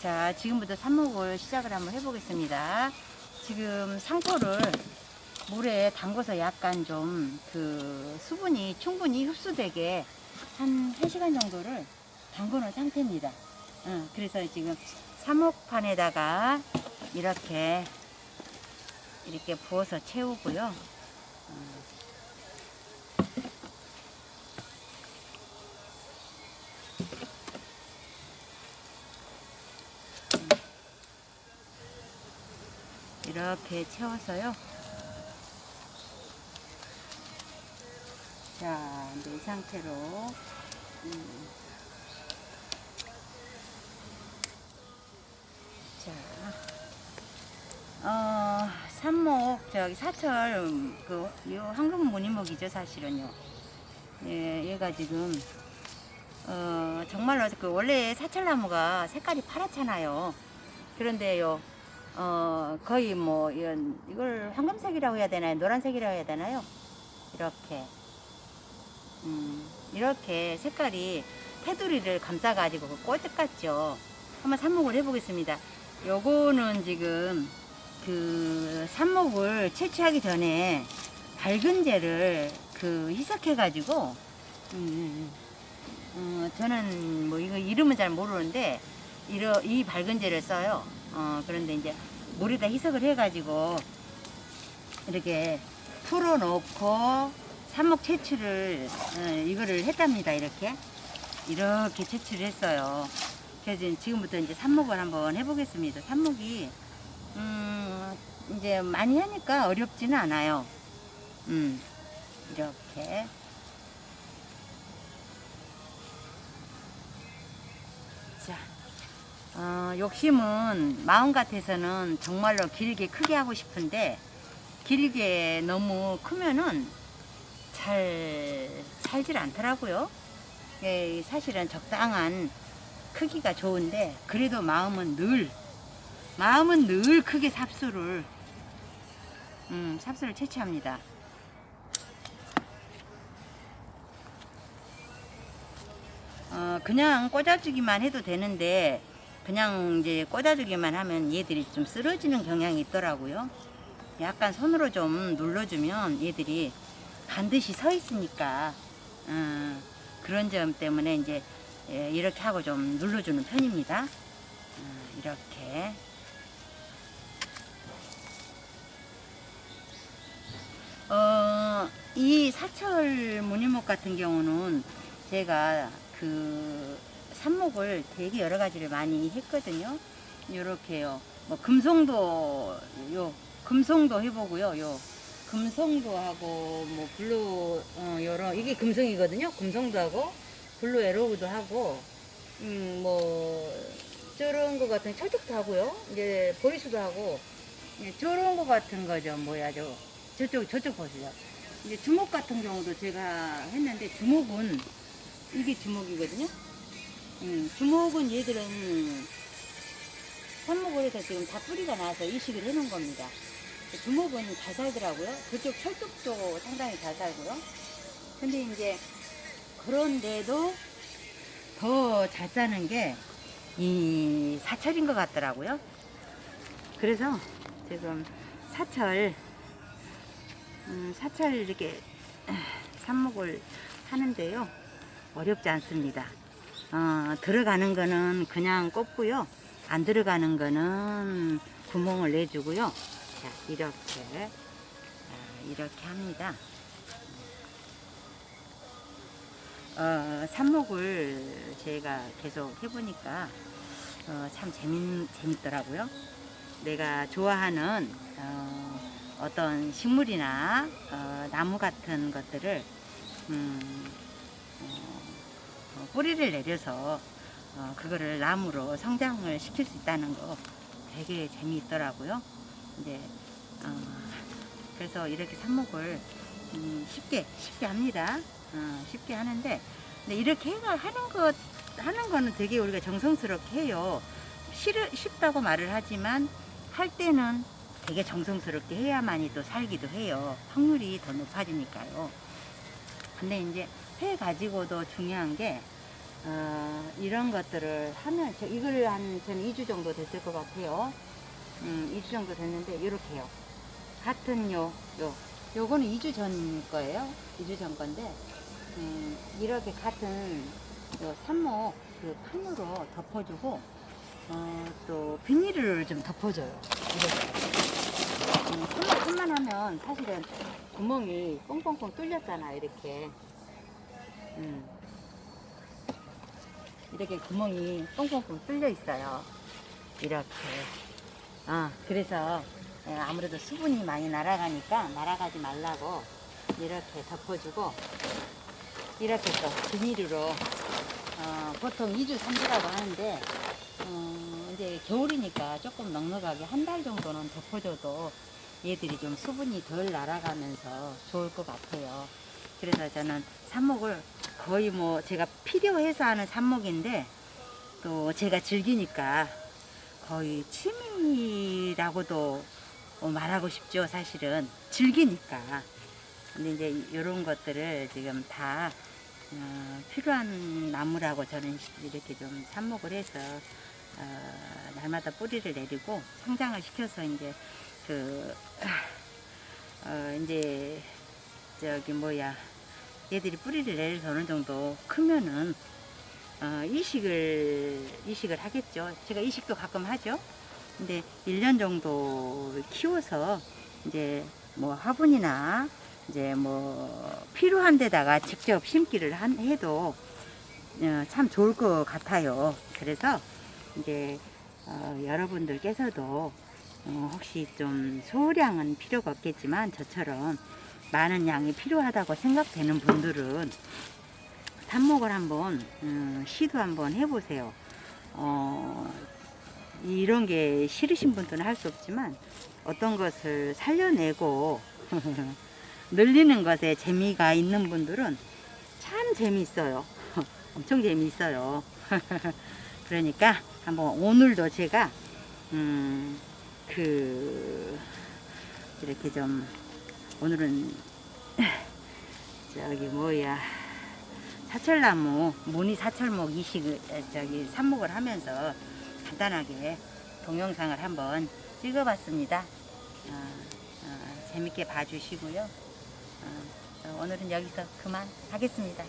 자, 지금부터 삽목을 시작을 한번 해보겠습니다. 지금 상토를 물에 담궈서 약간 좀 그 수분이 충분히 흡수되게 한 3시간 정도를 담궈 놓은 상태입니다. 어, 그래서 지금 삽목판에다가 이렇게 이렇게 부어서 채우고요. 어, 이렇게 채워서요. 자, 이 상태로 음. 자, 어, 삽목 저기 사철 음, 그요 황금 무늬목이죠 사실은요. 예, 얘가 지금 어 정말로 그 원래 사철나무가 색깔이 파랗잖아요. 그런데요, 어 거의 뭐 이런 이걸 황금색이라고 해야 되나요? 노란색이라고 해야 되나요? 이렇게 음, 이렇게 색깔이 테두리를 감싸 가지고 그 꼴떡 같죠. 한번 삽목을 해보겠습니다. 요거는 지금 그 삽목을 채취하기 전에 밝은 재를 그 희석해 가지고 음, 어, 저는 뭐 이거 이름은 잘 모르는데 이러, 이 밝은 재를 써요. 어, 그런데 이제 물에다 희석을 해가지고 이렇게 풀어놓고 삽목 채취를 어, 이거를 했답니다. 이렇게 이렇게 채취를 했어요. 그래서 지금부터 이제 삽목을 한번 해보겠습니다. 삽목이 음, 이제 많이 하니까 어렵지는 않아요. 음, 이렇게 자, 어, 욕심은 마음 같아서는 정말로 길게 크게 하고 싶은데 길게 너무 크면은 잘 살질 않더라고요. 예, 사실은 적당한 크기가 좋은데 그래도 마음은 늘 마음은 늘 크게 삽수를 음, 삽수를 채취합니다. 어, 그냥 꽂아주기만 해도 되는데 그냥 이제 꽂아주기만 하면 얘들이 좀 쓰러지는 경향이 있더라고요. 약간 손으로 좀 눌러주면 얘들이 반드시 서 있으니까 어, 그런 점 때문에 이제 예, 이렇게 하고 좀 눌러주는 편입니다. 어, 이렇게 어, 이 사철 무늬목 같은 경우는 제가 그 삽목을 되게 여러 가지를 많이 했거든요. 요렇게요. 뭐 금송도 요 금송도 해보고요. 요 금송도 하고 뭐 블루 어 여러 이게 금송이거든요. 금송도 하고 블루 에로우도 하고 음뭐 저런 거 같은 철쭉도 하고요. 이제 보리수도 하고 예, 저런 거 같은 거죠. 뭐야 저 저쪽 저쪽 보세요. 이제 주먹 같은 경우도 제가 했는데 주먹은 이게 주먹이거든요. 음, 주먹은 얘들은 삽목을 해서 지금 다 뿌리가 나서 이식을 해놓은 겁니다. 주먹은 잘 살더라고요. 그쪽 철쭉도 상당히 잘 살고요. 근데 이제 그런데도 더 잘 사는 게 이 사철인 것 같더라고요. 그래서 지금 사철, 음, 사철 이렇게 삽목을 하는데요. 어렵지 않습니다. 어, 들어가는 거는 그냥 꼽고요. 안 들어가는 거는 구멍을 내주고요. 자, 이렇게, 자, 이렇게 합니다. 어, 삽목을 제가 계속 해보니까 어, 참 재밌, 재밌더라고요. 내가 좋아하는 어, 어떤 식물이나 어, 나무 같은 것들을 음, 뿌리를 내려서 어, 그거를 나무로 성장을 시킬 수 있다는 거 되게 재미있더라고요. 이제 어, 그래서 이렇게 삽목을 음, 쉽게 쉽게 합니다. 어, 쉽게 하는데 근데 이렇게 하는 것 하는 거는 되게 우리가 정성스럽게 해요. 싫, 쉽다고 말을 하지만 할 때는 되게 정성스럽게 해야만이 또 살기도 해요. 확률이 더 높아지니까요. 근데 이제 해 가지고도 중요한 게 어, 이런 것들을 하면 저 이걸 한 저는 2주 정도 됐을 것 같아요. 음, 2주 정도 됐는데 이렇게요. 같은 요, 요, 요거는 2주 전 거예요. 2주 전 건데 음, 이렇게 같은 요 산목 그 판으로 덮어주고 어, 또 비닐을 좀 덮어줘요. 이렇게. 음, 산목 판만 하면 사실은 구멍이 뻥뻥뻥 뚫렸잖아 이렇게. 음. 이렇게 구멍이 뻥뻥뻥 뚫려 있어요. 이렇게. 아, 그래서 예, 아무래도 수분이 많이 날아가니까 날아가지 말라고 이렇게 덮어주고 이렇게 또 비닐으로 어, 보통 2주, 3주라고 하는데 어, 이제 겨울이니까 조금 넉넉하게 한 달 정도는 덮어줘도 얘들이 좀 수분이 덜 날아가면서 좋을 것 같아요. 그래서 저는 삽목을 거의 뭐 제가 필요해서 하는 삽목인데 또 제가 즐기니까 거의 취미라고도 어, 말하고 싶죠 사실은. 즐기니까. 근데 이제 이런 것들을 지금 다 어, 필요한 나무라고 저는 이렇게 좀 삽목을 해서 어, 날마다 뿌리를 내리고 성장을 시켜서 이제 그 어, 이제 저기 뭐야 얘들이 뿌리를 내려서 어느 정도 크면은 어, 이식을 이식을 하겠죠. 제가 이식도 가끔 하죠. 근데 1년 정도 키워서 이제 뭐 화분이나 이제 뭐 필요한 데다가 직접 심기를 한, 해도 어, 참 좋을 것 같아요. 그래서 이제 어, 여러분들께서도 어, 혹시 좀 소량은 필요가 없겠지만 저처럼 많은 양이 필요하다고 생각되는 분들은 삽목을 한번 음, 시도 한번 해보세요. 어, 이런 게 싫으신 분들은 할 수 없지만 어떤 것을 살려내고 늘리는 것에 재미가 있는 분들은 참 재미있어요. 엄청 재미있어요. 그러니까 한번 오늘도 제가 음, 그 이렇게 좀 오늘은 저기 뭐야 사철나무 무늬 사철목 이식을 에, 저기 삽목을 하면서 간단하게 동영상을 한번 찍어봤습니다. 어, 어, 재밌게 봐주시고요. 어, 어, 오늘은 여기서 그만 하겠습니다.